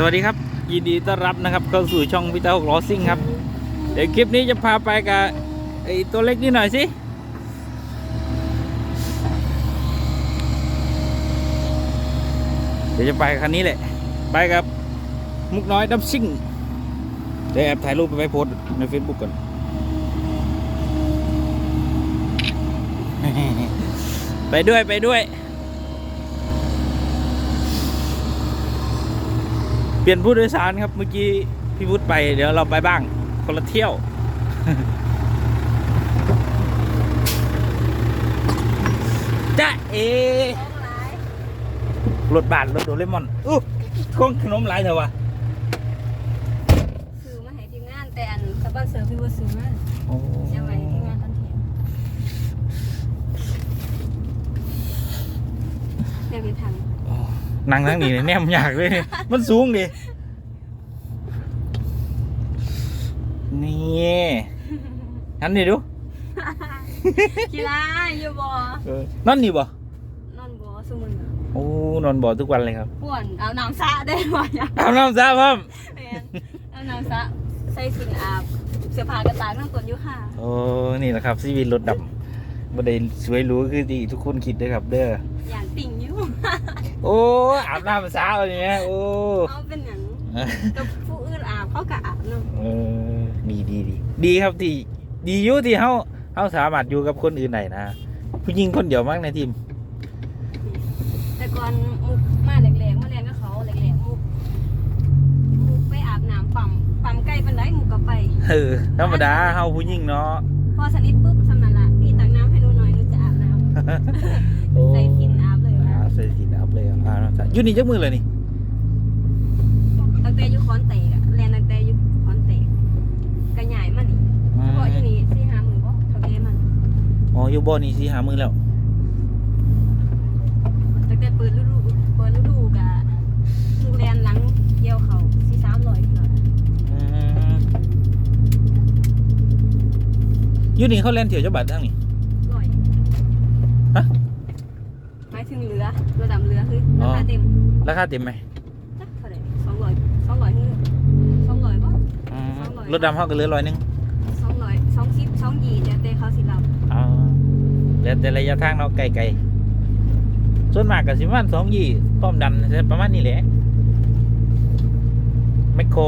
สวัสดีครับ ยินดีต้อนรับนะครับเข้าสู่ช่องพิตาหกล้อซิ่งครับ เดี๋ยวคลิปนี้จะพาไปกับไอตัวเล็กนี่หน่อยสิ เดี๋ยวจะไปกับคันนี้แหละ ไปกับมุกน้อยดับซิ่ง เดี๋ยวแอบถ่ายรูปไปไว้โพสใน Facebook ก่อนไปด้วยไปด้วย ปลี่ยนผู้โดยสารครับเมื่อกี้พี่พุทธไปเดี๋ยวเราไปบ้าง คนละเที่ยว จ้าเอรถบาทรถโดเรมอนอู้คงขนมหลายเถอะวะซื้อมาให้ทีมงานแต่อันสปอนเซอร์พี่ว่าซื้อมาโอ้จะไว้ทีมงานตอนเที่ยงเดี๋ยวมีทาง นั่งทั้งนี้แนมอยากเลยมันสูงดินี่อันนี้ดูกีฬาอยู่บ่เออนั่นนี่บ่นอนบ่ซุมื้อนี้โอ้นอนบ่อทุกวันเลยครับป่วนเอาน้ำสระได้บ่อยากอาบน้ำซะพ่อมแม่นเอาน้ำสระใส่สินอาบเสื้อผ้ากระตากน้ำกดอยู่ค่ะโอ้นี่แหละครับชีวิตรถดำบ่ได้สวยหรูคือที่ทุกคนคิดเด้อครับ เด้ออย่างติ่งอยู่ โอ้อาบน้ำซะอะไรเงี้ยโอ้เอาเป็นหยังกับผู้อื่นอาบเขาก็อาบเนาะเออดีดีดีดีครับที่ดีอยู่ที่เฮาเฮาสามารถอยู่กับคนอื่นได้นะผู้หญิงคนเดียวมั้งในทีมแต่ก่อนมุกมาแหลกๆมาเรียนกับเขาแหลกๆมุกมุกไปอาบน้ำปั๊มปั๊มใกล้ปานใดมุกก็ไปเออธรรมดาเฮาผู้หญิงเนาะพอสนิทปุ๊บสำนันละพี่ตักน้ำให้หนูหน่อยหนูจะอาบน้ำโอ้ใส่ทิน อ่าเนาะจ้ะอยู่นี่จักมือเลยนี่ตั้งแต่อยุคอนเตะอะเรียนตั้งแต่อยุคอนเตะกระใหญ่มานี่อืมเพราะอยู่นี่สี่ห้าหมื่นบ่เท่าเกมันอ๋ออยู่บ่อนี่สิหามือแล้วตั้งแต่เปิดฤดูเปิดฤดูกะทุเรียนหลังเกี่ยวเขาสี่สามร้อยเถื่ออืมอยู่นี่เขาเล่นเที่ยวจักบาททั้งนี่ ร้อย ฮะ หมายถึงเรือระดับเรือคือ อ๋ รา อ คาเต็ม ราคาเต็มไหมจักเท่าไหร่สองร้อยสองร้อยคือสองร้อยบ่อืมสองร้อย รถดำเขาก็เหลือร้อยหนึงสองร้อยสองสิบสองยี่เดี๋ยวเตะเขาสิรับอ๋อแล้วแต่ระยะทางเนาะไกลๆส่วนมากก็สิประมาณสองยี่ป้อมดันประมาณนี้แหละแมคโคร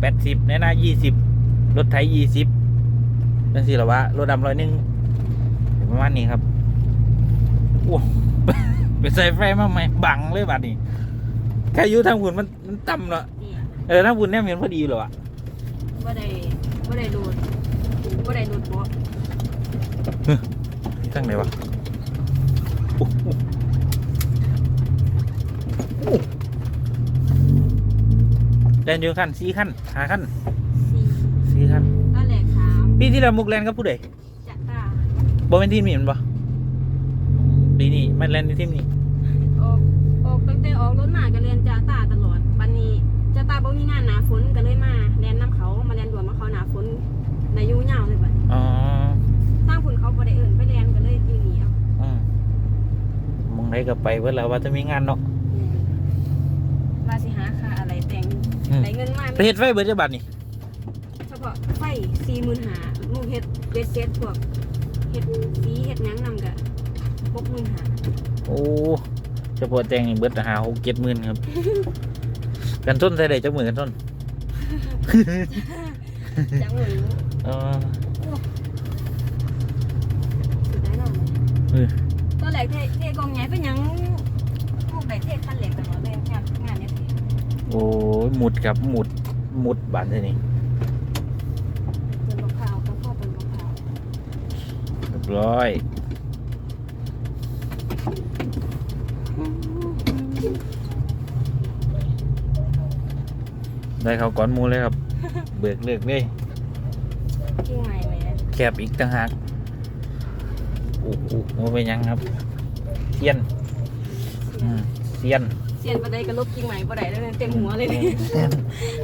แปดสิบในหน้ายี่สิบรถไถยี่สิบนั่นสิหรอวะรถดำร้อยหนึ่งประมาณนี้ครับโอ้ ไปใส่ไฟมาไหมบังเลยบัดนี้แค่อยุทางหุ่นมันมันต่ำเนาะนี่เออทางหุ่นเนี่ยมันพอดีเลยอะบ่ได้บ่ได้ดูดบ่ได้ดูดบ่ทางไหนวะโอ้โหแลนอยู่ขั้นสี่ขั้นหาขั้นสี่สี่ขั้นก็แหลกถามปีที่แล้วมุกแลนกับผู้ใดจักตาบอเป็นทีมนี่แมันบ่ปี นี้มันแลนในทีมนี้ออกออกตั้งแต่ออกรถมาก็เรียนจาตาตลอดบัดนี้จาตาบ่มีงานหนาฝนก็เลยมาเรียนนํเขามาเรียนด่วนมาเขาหนาฝนได้อยู่ยาวเลยบัดอ๋อทางพุ่นเขาบ่ได้เอิ้นไปเรียนก็เลยอยู่นี่เอาอืมมองไหนก็ไปเพื่อแล้วว่าจะมีงานเนาะว่าสิหาค่าอะไรแต่งอืมได้เงินมาไปเฮ็ดไฟเบิดจะบัดนี่เฉพาะไฟ45,000ลูกเฮ็ดเบ็ดเซ็ตพวกเฮ็ดสีเฮ็ดหยังนำก็65,000 โอ้เฉพาะแจงนี่เบิดหาหกเจ็ดหมื่นครับ กันต้นใส่ได้จักหมื่นกันต้นจังหวะเออสุดได้เนาะเออตอนแรกเทเทกองใหญ่เป็นหยังพวกไหนเทคันเหล็กตลอดเลยงานงานเนี้ยเทโอ้ยหมุดครับหมุดหมุดบานเท่านี้เป็นมะพร้าวก็พ่อเป็นมะพร้าวเรียบร้อย ได้เขาก่อนหมูเลยครับ เบิกเลิกเลยกิ้งใหม่ไหมแคบอีกต่างหากโอ้โหโมไปนหยังครับเซียนอืมเซียนเสียนประเดก็ลบกิ้งใหม่ประเดแล้วเต็มหัวเลยนี่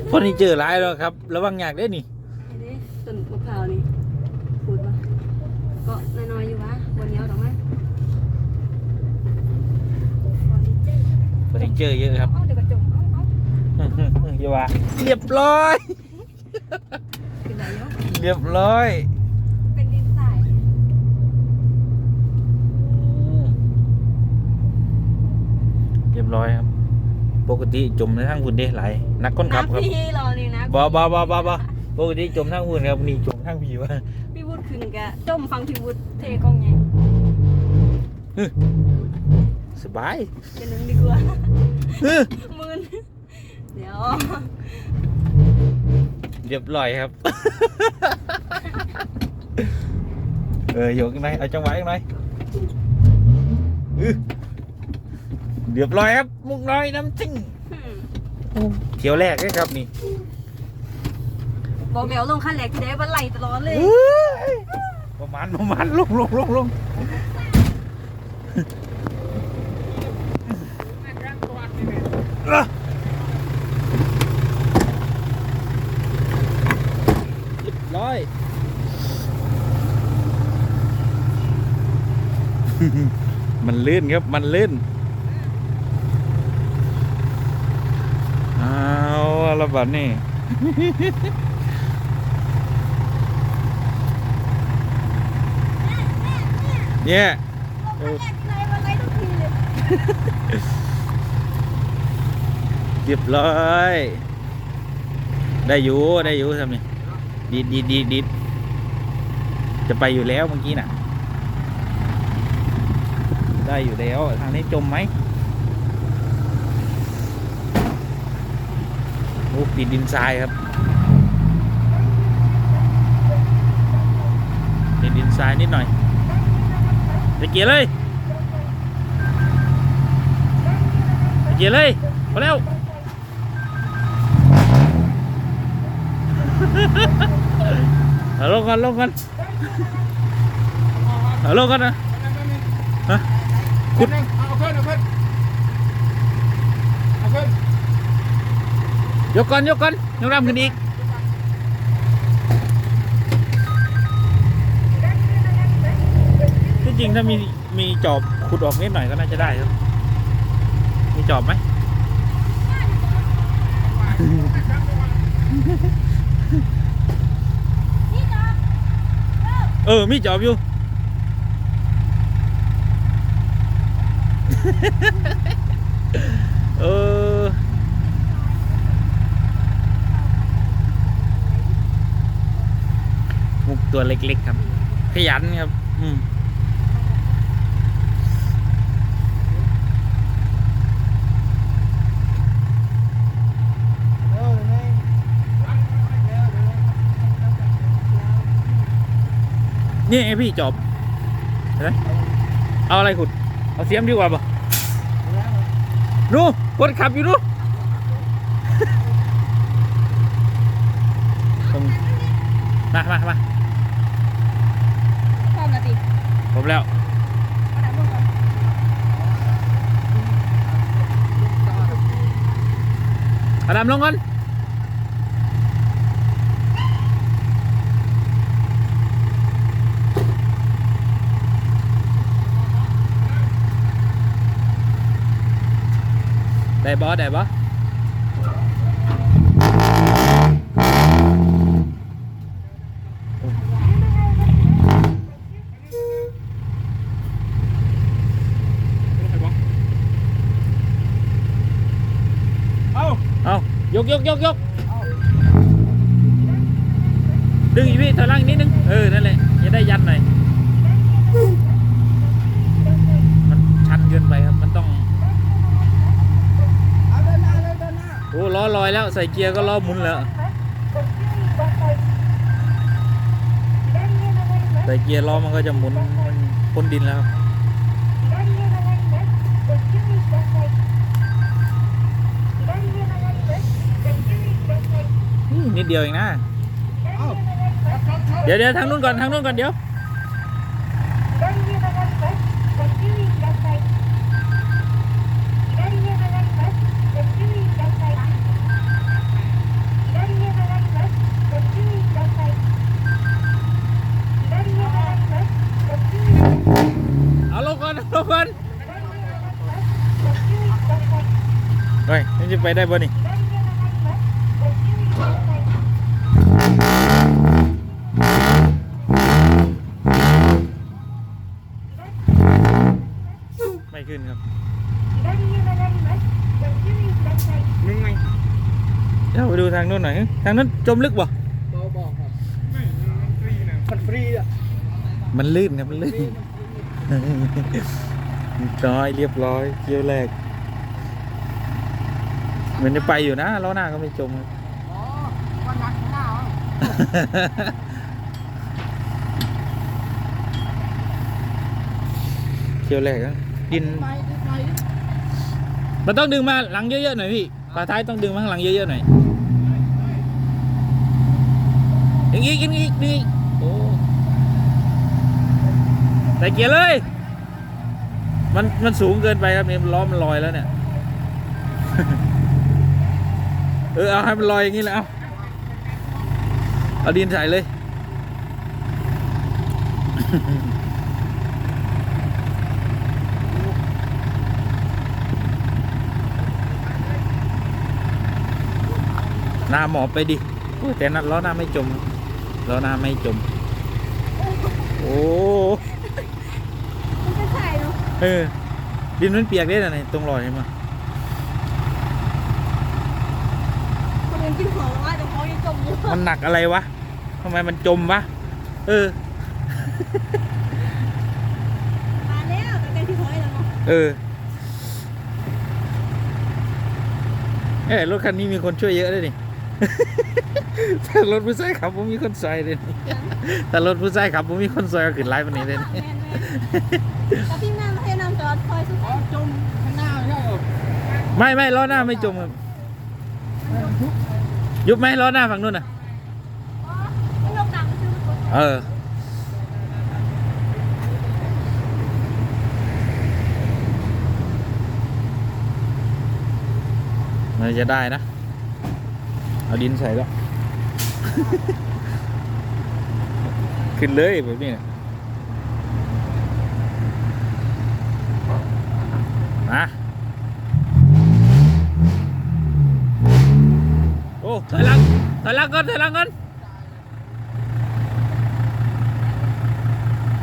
เพราะนี่เจอหลายแล้วครับ ระวังยากได้อนี่เด้ต้นมะพร้าวนี่พูดว่าก็น้อยๆอยู่วะบนเนี้ยดอกมั้ยเพราะนี่เจอเยอะครับ อย่าว่าเรียบร้อย เป็นไรเนาะเรียบร้อยเป็นดินทรายเรียบร้อยครับ ปกติจมในทางคุณเด้หลายนักก้นขับครับน้ำพี่รอนี่นะบ่บ่บ่บ่บ่ปกติจมทางคุณครับนี่จมทางผีว่าพี่วุฒิขึ้นกะจมฟังพี่วุฒิเทกล้องไงสบายจะนึงดีกว่าเฮ้อมืน เดี๋ยวเรียบร้อยครับ เออโยกหน่อยเอาจังหวะอีกหน่อยอื้อเรียบร้อยครับ มุกน้อยน้ำจิ้งอืมเที่ยวแรกเลยครับนี่บอกแมวลงขั้นแรกที่ได้บันไหลตลอดเลยประมาณประมาณลงลงลงลงอะเรียบร้อย มัน ลื่นครับ มันลื่นเอาละบัดนี่เนี่ยเออบันไหลทุกทีเลยเรียบร้อย ได้อยู่ ได้อยู่ทำนี่ดีดดีดดีดดีดจะไปอยู่แล้วเมื่อกี้น่ะ ได้อยู่แล้ว ทางนี้จมไหมโอ้ติดดินทรายครับติดดินทรายนิดหน่อยไปเกียร์เลยไปเกียร์เลยพอแล้วลงกันลงกันลงกันนะฮะ คุณเอาขึ้นเอาขึ้นเอาขึ้นยกก่อนยกก่อนยกน้ำขึ้นอีกที่จริงถ้ามีมีจอบขุดออกนิดหน่อยก็น่าจะได้ครับมีจอบไหมเออมีจอบอยู่ เออมุกตัวเล็กๆครับ ขยันครับ อืมนี่ไงพี่จบเห็นไหมเอาอะไรขุด เอาเสียมดีกว่าปะ นู่คนขับอยู่นู่นตรงมามามาพร้อมนาทีผมแล้วเอาดับลงก่อนเอาดำลงก่อนได้บอได้บอเอาเอายกยกยกยกดึงอีกพี่ถอยหล่างอีกนิ ดนึงเออนั่นแหละจะได้ยันหน่อย มันชันเกินไปครับ มันต้อง เอาเดินหน้าเลยเดินหน้า โอ้ล้อลอยแล้วใส่เกียร์ก็ล้อหมุนแล้วใส่เกียร์ล้อมันก็จะหมุนพ้นดินแล้วนิดเดียวเองนะ เดี๋ยวเดี๋ยวทางนู้นก่อนทางนู้นก่อนเดี๋ยว เอาลง ก่อนเอาลงก่อนเฮ้ยนี่จะไปได้บ่นี่ไม่ขึ้นครับมึงไงเดี๋ยวไปดูทางนู้นหน่อย ทางนู้นจมลึกบ่บอกบอกครับไม่มันฟรีนะมันฟรีอะมันลื่นครับมันลื่น น้อยเรียบร้อยเกี่ยวแรก เหมือนจะไปอยู่นะล้อหน้าก็ไม่จมวันนักหน้าเกี่ยวแรกนะดินมันต้องดึงมาหลังเยอะๆหน่อยพี่ปลาท้ายต้องดึงมาข้างหลังเยอะๆหน่อยอย่างนี้กินอีกนี่โอ้ ใส่เกียร์เลย มันมันสูงเกินไปครับเนี่ยล้อมันลอยแล้วเนี่ย เออเอาให้มันลอยอย่างนี้แหละเอาเอาดินใส่เลย หน้าหมอบไปดิแต่นัดล้อหน้าไม่จมล้อหน้าไม่จม โอ้ เนาะเออดินมันเปียกได้นะตรงรอยเห็นไหมคนอื่นกินของว่าแต่เขายังจมอยู่มันหนักอะไรวะทำไมมันจมวะเออ มาแล้วแต่เป็นที่ห้อยแล้วเนาะเออเอ้ยรถคันนี้มีคนช่วยเยอะเลยนี่ ถ้ารถผู้ชายขับผมมีคนซอยเลยนี่แต่รถผู้ชายขับผมมีคนซอยก็ขึ้นไลฟ์วันนี้เลยนี่ แม่นๆแต่พี่แม่ ไม่ให้นำจอยสุดอ๋อจมข้างหน้าใช่หรอไม่ไม่ล้อหน้าไม่จมครับยุบไหมล้อหน้าฝั่งนู้นน่ะมันยกดังซื้อเออมันจะได้นะ เอาดินใส่แล้ว ขึ้นเลยแบบนี้นะ มาโอ้ถอยหลังถอยหลังก่อนถอยหลังก่อน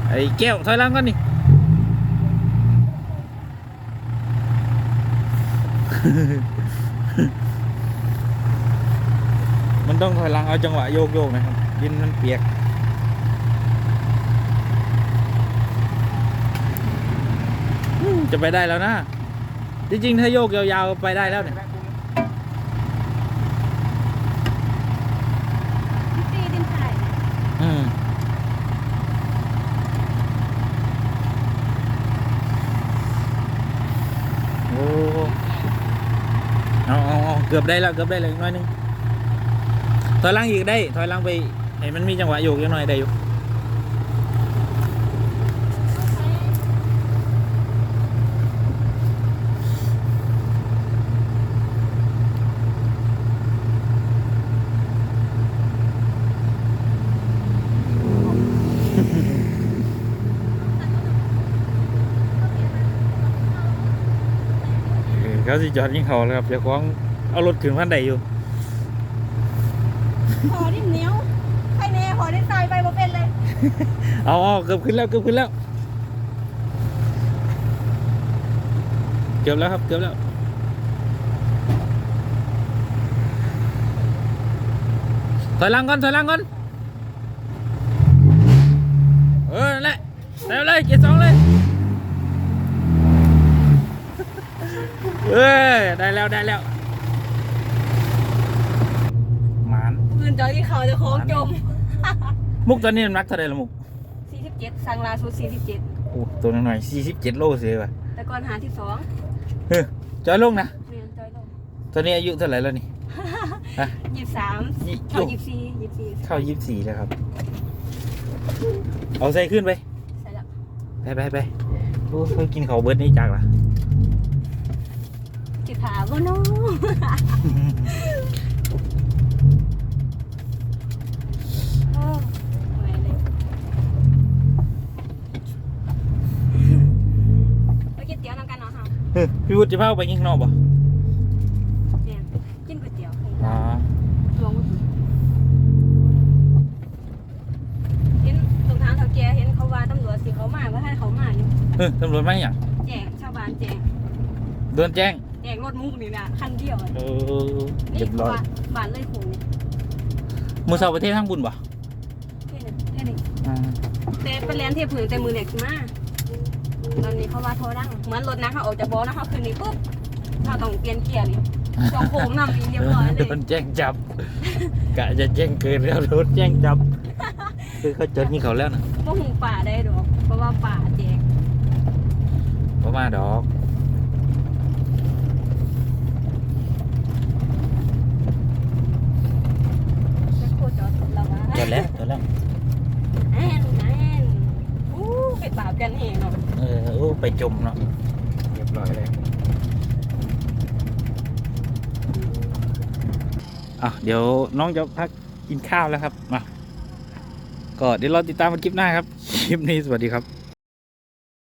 ไอ้แก้วถอยหลังก่อนนี่มันต้องถอยหลังเอาจังหวะโยกโยกๆนะครับดินมันเปียกอืมจะไปได้แล้วนะ จริงๆ ถ้าโยกยาวๆ ไปได้แล้วเนี่ย พี่ตีดินไข่อืม โอ้เอาเอาเอาเกือบได้แล้ว เกือบได้แล้วอีกหน้อยหนึง ถอยหลังอีกได้ ถอยหลังไปเห็นมันมีจังหวะโยกยังหน่อยได้อยู่ เออเขาสิจอดยิงเขาแล้วครับเดี๋ยวของเอารถขึ้นพันใดอยู่หอดินเหนียวใครแน่หอดินทรายไปบ่เป็นเลยเอาเอาเกือบขึ้นแล้วเกือบขึ้นแล้ว เกือบแล้วครับเกือบแล้วถอยหลังก่อนถอยหลังก่อนเออนั่นแหละใส่ไปเลยเกียร์สองเลยเอ้ยได้ แล้วได้แล้วหมานปืนจอยที่เขาจะโค้งจมมุกตอนนี้มันนักเท่าไรละมุก47สั่งลาสุด47โอ้ตัวหน่อยสี่สิบเจ็ดโลเสียว่ะแต่ก่อนหาที่สองเฮ้ยจอยลงนะเรียนจอยลงตอนนี้อายุเท่าไหร่แล้วนี่ฮะยี่สิบสามยี่เข้ายี่สิบสี่ยี่สิบสี่เข้ายี่สิบสี่แล้วครับ เอาใส่ขึ้นไปใส่แล้วไปไปไปโอ้เคยกินเขาวเบิร์ดนี่จากล่ะ ถามว่กินเตี๋ยวนำกันเนาะค่ะเพี่วุฒิจะพาไปยิงข้างนอกบ่แม่นกินก๋วยเตี๋ยวของอ๋อานหลวงเห็นตรงทางเท่าแกเห็นเขาว่าตำรวจสิเขามาว่าให้เขามาอยู่เฮ้ยตำรวจไมาอหย่าแจกชาวบ้านแจก โดนแจ้ง แจกรถมุกนี่นะคันเดียวเออนี่เรียบร้อยบ้านบ้านเลยคงนี่มือเสาประเทศทั้งบุญบ่แค่นี้แค่นี้อ่าแต่เป็นแลนเทียบผืนแต่มือเหล็กมาตอนนี้เขาว่าโทรดังเหมือนรถนะเขาออกจากบอนะเขาขึ้นนี่ปุ๊บเขาต้องเปลี่ยนเกียร์นี่สองโค้งนำอีกเรียบร้อยเลยโดนแจ้งจับกะจะแจ้งเกินแล้วโดนแจ้งจับ คือเขาจดนี่เขาแล้วนะพวกหูป่าได้ดอกเพราะว่าป่าแจก เพราะมาดอก แม่โคจอดแล้ววะ จดแล้วจดแล้ว แอนแอนอู้เป็นบาปกันเองเนาะ เออโอ้ไป จมเนาะเรียบร้อยเลยอะเดี๋ยวน้องจะพักกินข้าวแล้วครับมาก็เดี๋ยวเราติดตามกันคลิปหน้าครับ คลิปนี้สวัสดีครับ